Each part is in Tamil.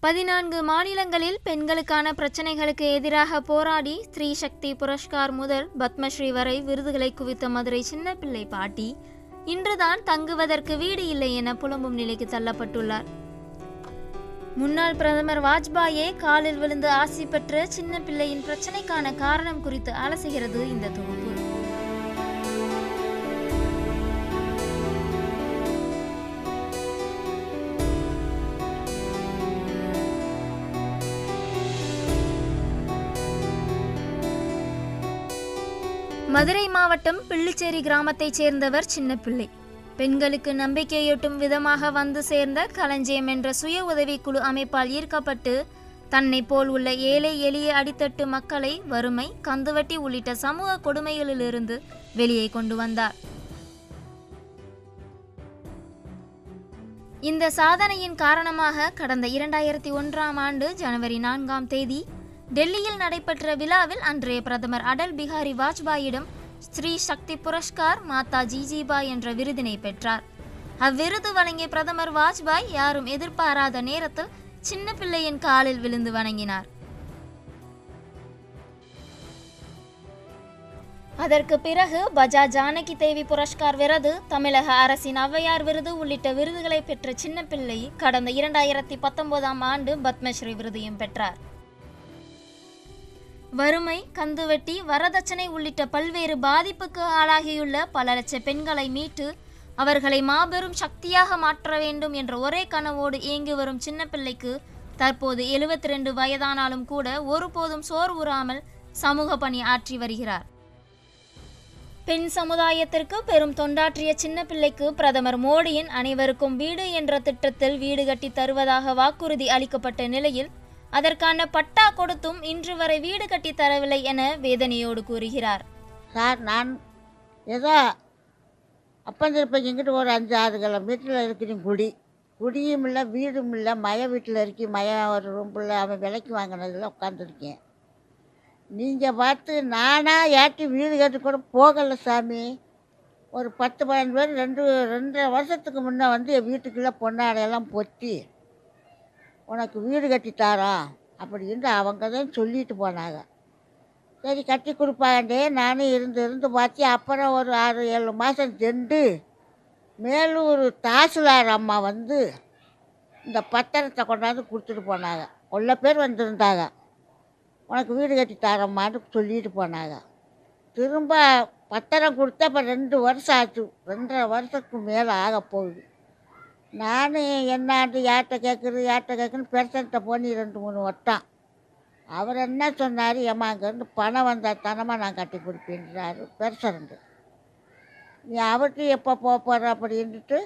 பதினான்கு மாநிலங்களில் பெண்களுக்கான பிரச்சனைகளுக்கு எதிராக போராடி ஸ்ரீ சக்தி புரஸ்கார் முதல் பத்மஸ்ரீ வரை விருதுகளை குவித்த மதுரை சின்னப்பிள்ளை பாட்டி இன்றுதான் தங்குவதற்கு வீடு இல்லை என புலம்பும் நிலைக்கு தள்ளப்பட்டுள்ளார். முன்னாள் பிரதமர் வாஜ்பாயே காலில் விழுந்து ஆசி பெற்ற சின்ன பிள்ளையின் பிரச்சனைக்கான காரணம் குறித்து அலசுகிறது இந்த தொகுதி. மதுரை மாவட்டம் பிள்ளிச்சேரி கிராமத்தைச் சேர்ந்தவர் சின்னப்பிள்ளை. பெண்களுக்கு நம்பிக்கையூட்டும் விதமாக வந்து சேர்ந்த களஞ்சியம் என்ற சுய உதவிக்குழு அமைப்பால் ஈர்க்கப்பட்டு தன்னை போல் உள்ள ஏழை எளிய அடித்தட்டு மக்களை வறுமை கந்துவட்டி உள்ளிட்ட சமூக கொடுமைகளிலிருந்து வெளியே கொண்டு வந்தார். இந்த சாதனையின் காரணமாக கடந்த இரண்டாயிரத்தி ஒன்றாம் ஆண்டு ஜனவரி நான்காம் தேதி டெல்லியில் நடைபெற்ற விழாவில் அன்றைய பிரதமர் அடல் பிஹாரி வாஜ்பாயிடம் ஸ்ரீ சக்தி புரஸ்கார் மாதா ஜிஜிபாய் என்ற விருதினை பெற்றார். அவ்விருது வழங்கிய பிரதமர் வாஜ்பாய் யாரும் எதிர்பாராத நேரத்தில் சின்ன பிள்ளையின் காலில் விழுந்து வணங்கினார். அதற்கு பிறகு பஜா ஜானகி தேவி புரஸ்கார் விருது தமிழக அரசின் ஔவையார் விருது உள்ளிட்ட விருதுகளை பெற்ற சின்னப்பிள்ளை கடந்த இரண்டாயிரத்தி பத்தொன்பதாம் ஆண்டு பத்மஸ்ரீ விருதையும் பெற்றார். வறுமை கந்துவட்டி வரதட்சணை உள்ளிட்ட பல்வேறு பாதிப்புக்கு ஆளாகியுள்ள பல லட்ச பெண்களை மீட்டு அவர்களை மாபெரும் சக்தியாக மாற்ற வேண்டும் என்ற ஒரே கனவோடு இயங்கி வரும் சின்ன பிள்ளைக்கு தற்போது எழுபத்தி ரெண்டு வயதானாலும் கூட ஒருபோதும் சோர் உறாமல் சமூக பணி ஆற்றி வருகிறார். பெண் சமுதாயத்திற்கு பெரும் தொண்டாற்றிய சின்ன பிள்ளைக்கு பிரதமர் மோடியின் அனைவருக்கும் வீடு என்ற திட்டத்தில் வீடு கட்டி தருவதாக வாக்குறுதி அளிக்கப்பட்ட நிலையில் அதற்கான பட்டா கொடுத்தும் இன்று வரை வீடு கட்டி தரவில்லை என வேதனையோடு கூறுகிறார். சார் நான் ஏதோ அப்பந்திருப்பேன் இங்கிட்டு ஒரு அஞ்சு ஆறு கிலோமீட்டரில் இருக்கிறேன் குடி. குடியும் இல்லை வீடும் இல்லை மய வீட்டில் இருக்கி மய ஒரு ரூம்பில் அவன் விலைக்கு வாங்கினதில் உட்காந்துருக்கேன் நீங்கள் பார்த்து நானாக ஏற்றி வீடு கட்டி கூட போகலை சாமி. ஒரு பத்து பதினஞ்சு பேர் ரெண்டு ரெண்டரை வருஷத்துக்கு முன்னே வந்து என் வீட்டுக்குள்ளே பொன்னாடையெல்லாம் பொத்தி உனக்கு வீடு கட்டி தாரோம் அப்படின்னு அவங்க தான் சொல்லிட்டு போனாங்க. சரி கட்டி கொடுப்பாண்டே. நானும் இருந்து இருந்து பார்த்து அப்புறம் ஒரு ஆறு ஏழு மாதம் சென்று மேலூர் தாசில்தார் அம்மா வந்து இந்த பத்திரத்தை கொண்டாந்து கொடுத்துட்டு போனாங்க. உள்ள பேர் வந்திருந்தாங்க. உனக்கு வீடு கட்டி தரம்மான்னு சொல்லிட்டு போனாங்க. திரும்ப பத்திரம் கொடுத்தா அப்போ ரெண்டு வருஷம் ஆச்சு. ரெண்டரை வருஷத்துக்கு மேலே ஆக போகுது. நான் என்னான்ட்டு யார்கிட்ட கேட்குறது யார்கிட்ட கேட்குன்னு பெருசன்ட்ட போனி ரெண்டு மூணு வட்டம். அவர் என்ன சொன்னார் ஏமா அங்கேருந்து பணம் வந்தால் தனமாக நான் கட்டி கொடுப்பேன்றாரு பெருசருந்து நீ அவர்கிட்ட எப்போ போக போகிற அப்படின்ட்டு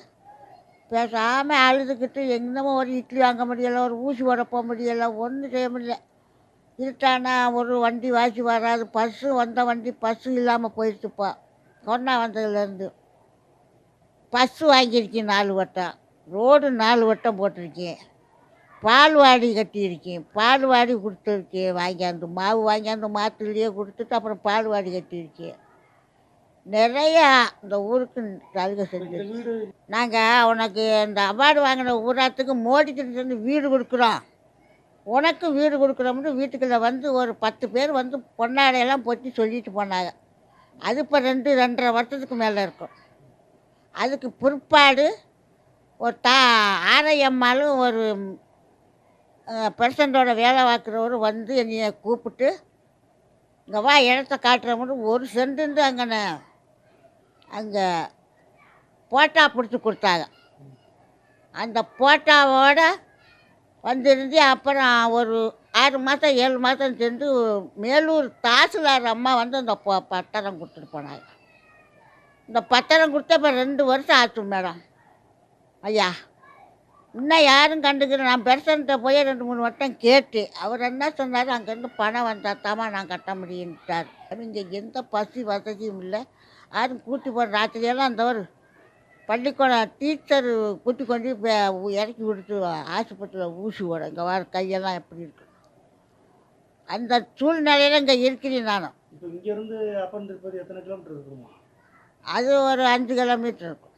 பேசாமல் அழுதுகிட்டு எங்கேயுமே ஒரு இட்லி வாங்க முடியலை ஒரு ஊசி போட போக முடியலை ஒன்றும் செய்ய முடியல. இருட்டானா ஒரு வண்டி வாசி வராது பஸ்ஸு வந்த வண்டி பஸ்ஸு இல்லாமல் போயிடுச்சுப்பா. கொண்டா வந்ததுலேருந்து பஸ்ஸு வாங்கியிருக்கேன் நாலு வட்டம். ரோடு நாலு வட்டம் போட்டிருக்கேன். பால்வாடி கட்டியிருக்கேன். பால்வாடி கொடுத்துருக்கேன் வாங்கியாந்து மாவு வாங்கியாந்து மாத்துலேயே கொடுத்துட்டு அப்புறம் பால்வாடி கட்டியிருக்கேன். நிறையா இந்த ஊருக்கு சலுகை செஞ்சு நாங்கள் உனக்கு இந்த அவார்டு வாங்கின ஊராத்துக்கு மோடி இருந்து வீடு கொடுக்குறோம். உனக்கு வீடு கொடுக்குறோம்னு வீட்டுக்குள்ளே வந்து ஒரு பத்து பேர் வந்து பொன்னாடையெல்லாம் பொத்தி சொல்லிட்டு போனாங்க. அது இப்போ ரெண்டு ரெண்டரை வருஷத்துக்கு மேலே இருக்கும். அதுக்கு பிற்பாடு ஒரு தா ஆரையம்மாலும் ஒரு பிரசண்டோட வேலை பார்க்குறவரும் வந்து என்னைய கூப்பிட்டு இங்கே வா இடத்த காட்டுறவங்க ஒரு சென்ட்டு அங்கே அங்கே போட்டா பிடிச்சி கொடுத்தாங்க. அந்த போட்டாவோட வந்திருந்து அப்புறம் ஒரு ஆறு மாதம் ஏழு மாதம் சேர்ந்து மேலூர் தாசில்தார் அம்மா வந்து அந்த ப பத்திரம் கொடுத்துட்டு போனாங்க. இந்த பத்திரம் கொடுத்த இப்போ ரெண்டு வருஷம் ஆச்சு மேடம். ஐயா இன்னும் யாரும் கண்டுக்கிறேன் நான் பெருசன்ட்ட போய் ரெண்டு மூணு வட்டம் கேட்டு அவர் என்ன சொன்னார் அங்கேருந்து பணம் வந்தால் தாமா நான் கட்ட முடியுன்ட்டார் இங்கே எந்த பசி வசதியும் இல்லை. யாரும் கூட்டி போகிற ராத்திரியெல்லாம் அந்த ஒரு பள்ளிக்கூடம் டீச்சர் கூட்டி கொண்டு இறக்கி விடுத்து ஆஸ்பத்திரியில் ஊசி போட இங்கே வர கையெல்லாம் எப்படி இருக்கு. அந்த சூழ்நிலையில் இங்கே இருக்கிறேன் நானும். இப்போ இங்கேருந்து அப்பன் திருப்பதி எத்தனை கிலோமீட்டர் இருக்குமா? அது ஒரு அஞ்சு கிலோமீட்டர் இருக்கும்.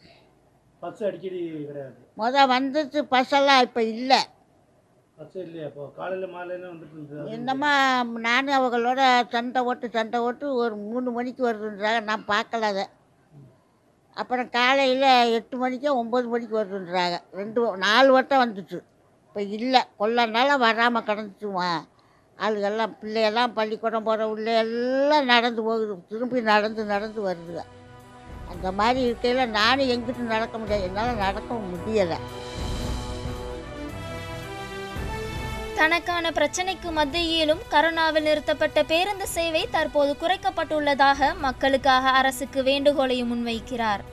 பஸ் அடிக்கடி கிடையாது. முத வந்துச்சு பஸ்ஸெல்லாம் இப்போ இல்லை. பஸ்ஸே இல்லையா இப்போ காலையில் மாலையில வந்துட்டு இருந்தது. என்னம்மா நானும் அவங்களோட சண்டை ஓட்டு சண்டை ஓட்டு ஒரு மூணு மணிக்கு வருதுன்றாங்க. நான் பார்க்கல அதை. அப்புறம் காலையில் எட்டு மணிக்கோ ஒம்பது மணிக்கு வருதுன்றாங்க. ரெண்டு நாலு வட்டம் வந்துச்சு. இப்போ இல்லை. கொள்ளனால வராமல் கிடந்துச்சுமா. ஆளுகெல்லாம் பிள்ளையெல்லாம் பள்ளிக்கூடம் போகிற உள்ள எல்லாம் நடந்து போகுது. திரும்பி நடந்து நடந்து வருதுங்க. அந்த மாதிரி இருக்கையில் நானும் எங்கிட்டு நடக்க முடியாது. என்னால் நடக்க முடியலை. தனக்கான பிரச்சனைக்கு மத்தியிலும் கரோனாவில் நிறுத்தப்பட்ட பேருந்து சேவை தற்போது குறைக்கப்பட்டுள்ளதாக மக்களுக்காக அரசுக்கு வேண்டுகோளையும் முன்வைக்கிறார்.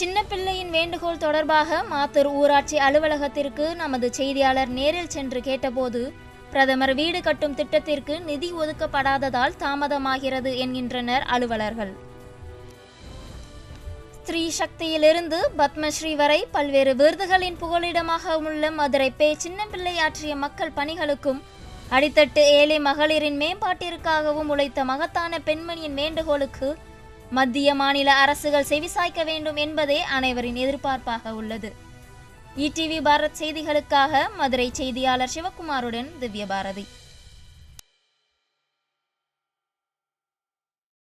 சின்ன பிள்ளையின் வேண்டுகோள் தொடர்பாக மாத்தூர் ஊராட்சி அலுவலகத்திற்கு நமது செய்தியாளர் நேரில் சென்று கேட்டபோது பிரதமர் வீடு கட்டும் திட்டத்திற்கு நிதி ஒதுக்கப்படாததால் தாமதமாகிறது என்கின்றனர் அலுவலர்கள். ஸ்ரீ சக்தியிலிருந்து பத்மஸ்ரீ வரை பல்வேறு விருதுகளின் புகலிடமாக உள்ள மதுரை பே சின்னம்பிள்ளை ஆற்றிய மக்கள் பணிகளுக்கும் அடித்தட்டு ஏழை மகளிரின் மேம்பாட்டிற்காகவும் உழைத்த மகத்தான பெண்மணியின் வேண்டுகோளுக்கு மத்திய மாநில அரசுகள் செவிசாய்க்க வேண்டும் என்பதே அனைவரின் எதிர்பார்ப்பாக உள்ளது. இடிவி பாரத் செய்திகளுக்காக மதுரை செய்தியாளர் சிவகுமாருடன் திவ்ய பாரதி